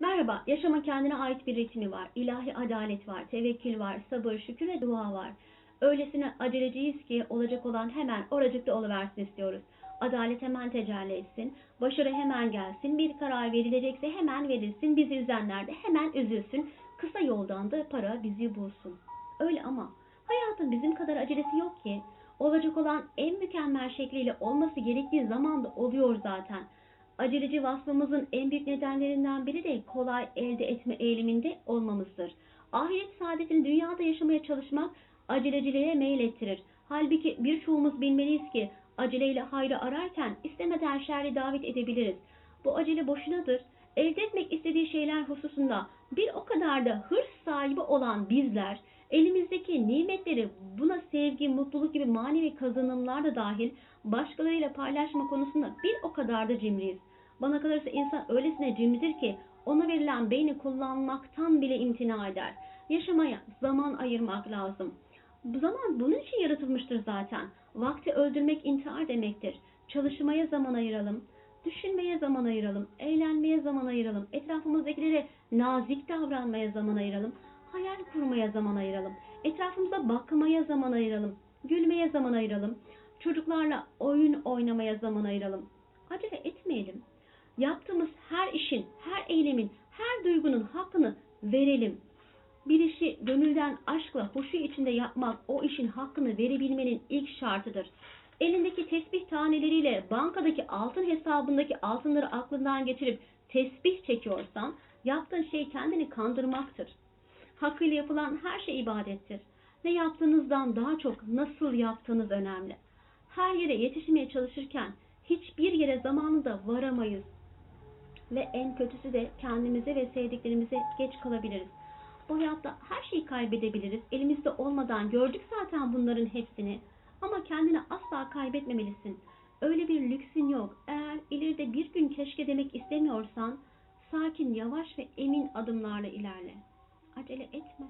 Merhaba, yaşamın kendine ait bir ritmi var. İlahi adalet var, tevekkül var, sabır, şükür ve dua var. Öylesine aceleciyiz ki olacak olan hemen oracıkta oluversin istiyoruz. Adalet hemen tecelli etsin, başarı hemen gelsin, bir karar verilecekse hemen verilsin, bizi üzenler de hemen üzülsün, kısa yoldan da para bizi bulsun. Öyle ama hayatın bizim kadar acelesi yok ki. Olacak olan en mükemmel şekliyle olması gerektiği zamanda oluyor zaten. Aceleci vasfımızın en büyük nedenlerinden biri de kolay elde etme eğiliminde olmamızdır. Ahiret saadetini dünyada yaşamaya çalışmak aceleciliğe meyil ettirir. Halbuki birçoğumuz bilmeliyiz ki aceleyle hayrı ararken istemeden şerri davet edebiliriz. Bu acele boşunadır. Elde etmek istediği şeyler hususunda bir o kadar da hırs sahibi olan bizler elimizdeki nimetleri buna sevgi, mutluluk gibi manevi kazanımlar da dahil başkalarıyla paylaşma konusunda bir o kadar da cimriyiz. Bana kalırsa insan öylesine cimridir ki ona verilen beyni kullanmaktan bile imtina eder. Yaşamaya zaman ayırmak lazım. Bu zaman bunun için yaratılmıştır zaten. Vakti öldürmek intihar demektir. Çalışmaya zaman ayıralım. Düşünmeye zaman ayıralım. Eğlenmeye zaman ayıralım. Etrafımızdakilere nazik davranmaya zaman ayıralım. Hayal kurmaya zaman ayıralım. Etrafımıza bakmaya zaman ayıralım. Gülmeye zaman ayıralım. Çocuklarla oyun oynamaya zaman ayıralım. Acele etmeyelim. Yaptığımız her işin, her eylemin, her duygunun hakkını verelim. Bir işi gönülden aşkla, huşu içinde yapmak o işin hakkını verebilmenin ilk şartıdır. Elindeki tesbih taneleriyle bankadaki altın hesabındaki altınları aklından geçirip tesbih çekiyorsan yaptığın şey kendini kandırmaktır. Hakkıyla yapılan her şey ibadettir. Ne yaptığınızdan daha çok nasıl yaptığınız önemli. Her yere yetişmeye çalışırken hiçbir yere zamanında varamayız. Ve en kötüsü de kendimize ve sevdiklerimize geç kalabiliriz. Bu hayatta her şeyi kaybedebiliriz. Elimizde olmadan gördük zaten bunların hepsini. Ama kendini asla kaybetmemelisin. Öyle bir lüksün yok. Eğer ileride bir gün keşke demek istemiyorsan, sakin, yavaş ve emin adımlarla ilerle. Acele etme.